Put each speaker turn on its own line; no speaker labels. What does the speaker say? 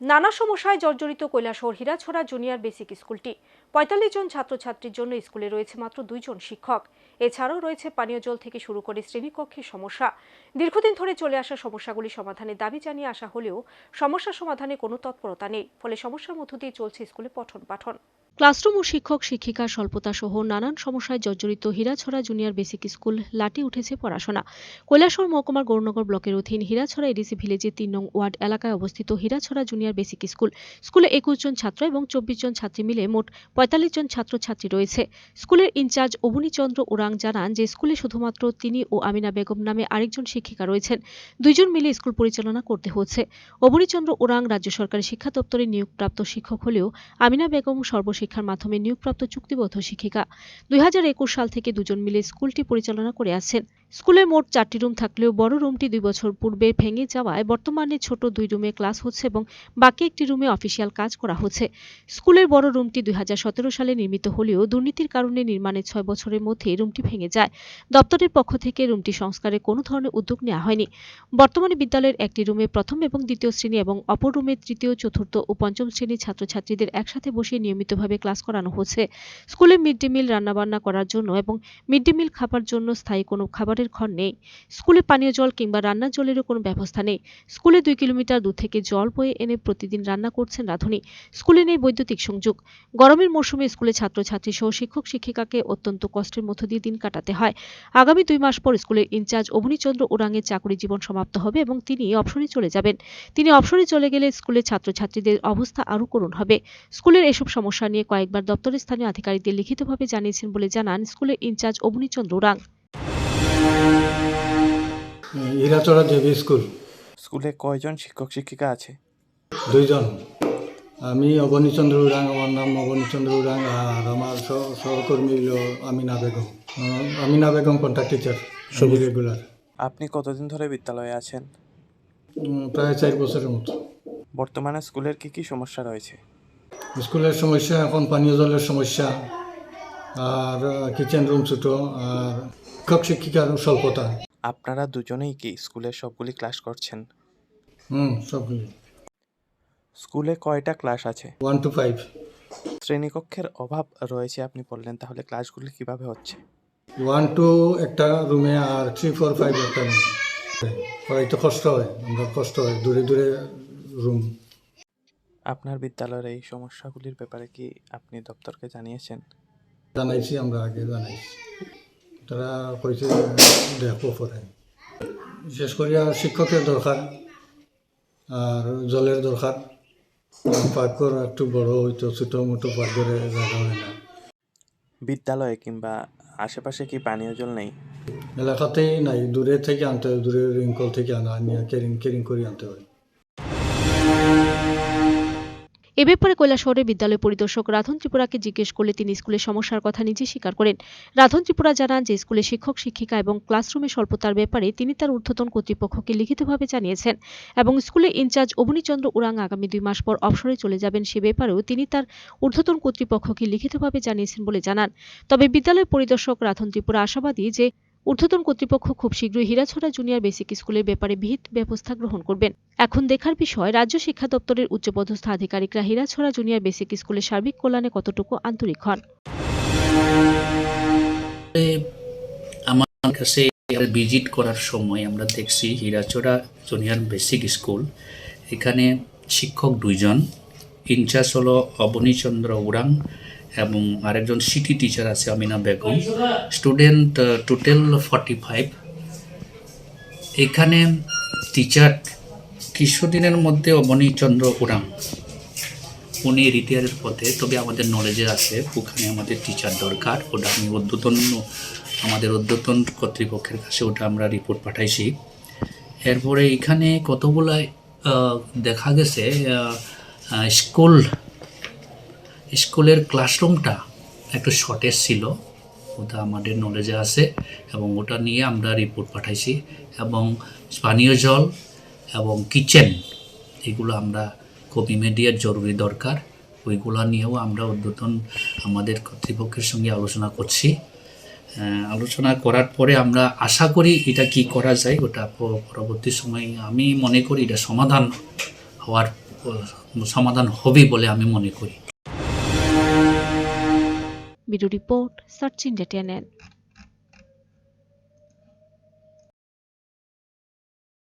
নানা সমস্যায় জর্জরিত কৈলাসহর হীরাছড়া জুনিয়র বেসিক স্কুলটি। পঁয়তাল্লিশ জন ছাত্রছাত্রীর জন্য স্কুলে রয়েছে মাত্র দুইজন শিক্ষক। এছাড়াও রয়েছে পানীয় জল থেকে শুরু করে শ্রেণীকক্ষের সমস্যা। দীর্ঘদিন ধরে চলে আসা সমস্যাগুলি সমাধানের দাবি জানিয়ে আসা হলেও সমস্যা সমাধানে কোনো তৎপরতা নেই, ফলে সমস্যার মধ্য দিয়ে চলছে স্কুলে পঠন পাঠন ক্লাসরুম ও শিক্ষক, শিক্ষিকা স্বল্পতা সহ নানান সমস্যায় জর্জরিত হীরাছড়া জুনিয়র বেসিক স্কুল লাটি উঠেছে পড়াশোনা। কৈলাসহর মহকুমার গৌরনগর ব্লকের অধীন হীরাছড়া এডিসি ভিলেজের তিন নং ওয়ার্ড এলাকায় অবস্থিত হীরাছড়া জুনিয়র বেসিক স্কুল। স্কুলে একুশ জন ছাত্র এবং চব্বিশ জন ছাত্রী মিলে মোট পঁয়তাল্লিশ জন ছাত্রছাত্রী রয়েছে। স্কুলের ইনচার্জ অবনীচন্দ্র ওরাং জানান যে, স্কুলে শুধুমাত্র তিনি ও আমিনা বেগম নামে আরেকজন শিক্ষিকা রয়েছেন। দুইজন মিলে স্কুল পরিচালনা করতে হচ্ছে। অবনীচন্দ্র ওরাং রাজ্য সরকারের শিক্ষা দপ্তরে নিয়োগপ্রাপ্ত শিক্ষক হলেও আমিনা বেগম সর্বশিক্ষার মাধ্যমে নিয়োগপ্রাপ্ত চুক্তিবদ্ধ শিক্ষিকা। দুই হাজার একুশ সাল থেকে দুজন মিলে স্কুলটি পরিচালনা করে আছেন স্কুলে মোট চারটি রুম থাকলেও বড় রুমটি দুই বছর পূর্বে ভেঙে যাওয়ায় বর্তমানে ছোট দুই রুমে ক্লাস হচ্ছে এবং বাকি একটি রুমে অফিসিয়াল কাজ করা হচ্ছে। স্কুলের বড় রুমটি দুই হাজার সতেরো সালে নির্মিত হলেও দুর্নীতির কারণে নির্মাণের ছয় বছরের মধ্যে রুমটি ভেঙে যায়। দপ্তরের পক্ষ থেকে রুমটি সংস্কারে কোনো ধরনের উদ্যোগ নেওয়া হয়নি। বর্তমানে বিদ্যালয়ের একটি রুমে প্রথম এবং দ্বিতীয় শ্রেণি এবং অপর রুমে তৃতীয়, চতুর্থ ও পঞ্চম শ্রেণির ছাত্রছাত্রীদের একসাথে বসিয়ে নিয়মিতভাবে ক্লাস করানো হচ্ছে। স্কুলে মিড ডে মিল রান্নাবান্না করার জন্য এবং মিড ডে মিল খাবার জন্য স্থায়ী কোনো খাবারের ঘর নেই। স্কুলে পানীয় জল কিংবা রান্নার জলেরও কোনো ব্যবস্থা নেই। স্কুলে দুই কিলোমিটার দূর থেকে জল বয়ে এনে প্রতিদিন রান্না করছেন রাঁধুনি। স্কুলে নেই বৈদ্যুতিক সংযোগ। গরমের মৌসুমে স্কুলে ছাত্রছাত্রী সহ শিক্ষক শিক্ষিকাকে অত্যন্ত কষ্টের মধ্য দিয়ে দিন কাটাতে হয়। আগামী দুই মাস পর স্কুলের ইনচার্জ অবনীচন্দ্র ওরাংয়ের চাকরি জীবন সমাপ্ত হবে এবং তিনি অবসরে চলে যাবেন। তিনি অবসরে চলে গেলে স্কুলের ছাত্রছাত্রীদের অবস্থা আরও করুণ হবে। স্কুলের এসব সমস্যা নিয়ে কয়েকবার দপ্তরের স্থানীয় আধিকারিকদের লিখিতভাবে জানিয়েছেন বলে জানান স্কুলের in charge Abanichandra Orang
Hirachara Devi school.
স্কুলে কয়জন শিক্ষক শিক্ষিকা আছে?
দুইজন। আমি অবনীচন্দ্র উরাং আমার নাম অবনীচন্দ্র উরাং আর আমার সহকর্মী হল আমিনা বেগম। আমিনা বেগম কন্ট্রাক্ট টিচার সবই রেগুলার
আপনি কতদিন ধরে বিদ্যালয়ে আছেন?
প্রায় চার বছরের মতো।
বর্তমানে স্কুলের কি কি সমস্যা রয়েছে?
স্কুলের সমস্যা এখন পানীয় জলের সমস্যা আর কিচেন রুম ছোটো আর শিক্ষক শিক্ষিকার স্বল্পতা।
আপনারা দুজনেই কি স্কুলের সবগুলি ক্লাস করছেন?
হুম সবগুলি।
স্কুলে কয়টা ক্লাস আছে?
ওয়ান টু ফাইভ
শ্রেণীকক্ষের অভাব রয়েছে আপনি বললেন তাহলে ক্লাসগুলি কীভাবে হচ্ছে?
ওয়ান টু একটা রুমে আর থ্রি ফোর ফাইভ একটা রুমে পড়াইতে কষ্ট হয় আমরা কষ্ট হয় দূরে দূরে রুম
আপনার বিদ্যালয়ের এই সমস্যাগুলির ব্যাপারে কি আপনি দপ্তরকে জানিয়েছেন?
জানাইছি আমরা আগে জানাইছি। তারা কইছে দেখব পরে। বিশেষ করে আর শিক্ষকের দরকার আর জলের দরকার। পার্কর একটু বড় হইতো ছোটো মোটো পার্করে জায়গা হয় না।
বিদ্যালয়ে কিংবা আশেপাশে কি পানীয় জল নেই?
এলাকাতেই নাই। দূরে থেকে আনতে হয় দূরে রিঙ্কল থেকে আনা নিয়ে কেরিং কেরিং করে আনতে হয়।
এ ব্যাপারে কৈলাসহরের বিদ্যালয় পরিদর্শক রাধন ত্রিপুরাকে জিজ্ঞেস করলে তিনি স্কুলের সমস্যার কথা নিজে স্বীকার করেন। রাধন ত্রিপুরা জানান যে স্কুলে শিক্ষক, শিক্ষিকা এবং ক্লাসরুমে স্বল্পতার ব্যাপারে তিনি তার ঊর্ধ্বতন কর্তৃপক্ষকে লিখিতভাবে জানিয়েছেন এবং স্কুলের ইনচার্জ অবনীচন্দ্র উরাং আগামী দুই মাস পর অবসরে চলে যাবেন সে ব্যাপারেও তিনি তার ঊর্ধ্বতন কর্তৃপক্ষকে লিখিতভাবে জানিয়েছেন বলে জানান। তবে বিদ্যালয় পরিদর্শক রাধন ত্রিপুরা আশাবাদী যে ঊর্ধ্বতন কর্তৃপক্ষ খুব শীঘ্রই হীরাছড়া জুনিয়র বেসিক স্কুলের ব্যাপারে বিহিত ব্যবস্থা গ্রহণ করবেন। এখন দেখার বিষয়, রাজ্য শিক্ষা দপ্তরের উচ্চপদস্থ আধিকারিকরা হীরাছড়া জুনিয়র বেসিক স্কুলের সার্বিক কল্যাণে কতটুকু আন্তরিক হন?
আমার কাছে ভিজিট করার সময় আমরা দেখছি হীরাচড়া জুনিয়র বেসিক স্কুল, এখানে শিক্ষক দুইজন ইনচার্জ হলো অবনীচন্দ্র উড়াং এবং আরেকজন সিটি টিচার আছে, Amina Begum. Student total forty five এখানে টিচার কিছুদিনের মধ্যে অবনীচন্দ্র উরাং। উনি রিটায়ারের পথে, তবে আমাদের নলেজে আছে, ওখানে আমাদের টিচার দরকার, ওটা আমি উদ্যতন আমাদের উদ্যতন কর্তৃপক্ষের কাছে ওটা আমরা রিপোর্ট পাঠাইছি। এরপরে এখানে কতগুলো দেখা গেছে স্কুল, স্কুলের ক্লাসরুমটা একটু শর্টেজ ছিল। ওটা আমাদের নলেজে আছে এবং ওটা নিয়ে আমরা রিপোর্ট পাঠাইছি এবং পানীয় জল এবং কিচেন এগুলো আমরা খুব ইমিডিয়েট জরুরি দরকার। ওইগুলো নিয়েও আমরা উদ্যতন আমাদের কর্তৃপক্ষের সঙ্গে আলোচনা করছি। আলোচনা করার পরে আমরা আশা করি এটা কি করা যায়, ওটা পরবর্তী সময়ে আমি মনে করি এটা সমাধান হওয়ার সমাধান হবে বলে আমি মনে করি।
Bureau report search India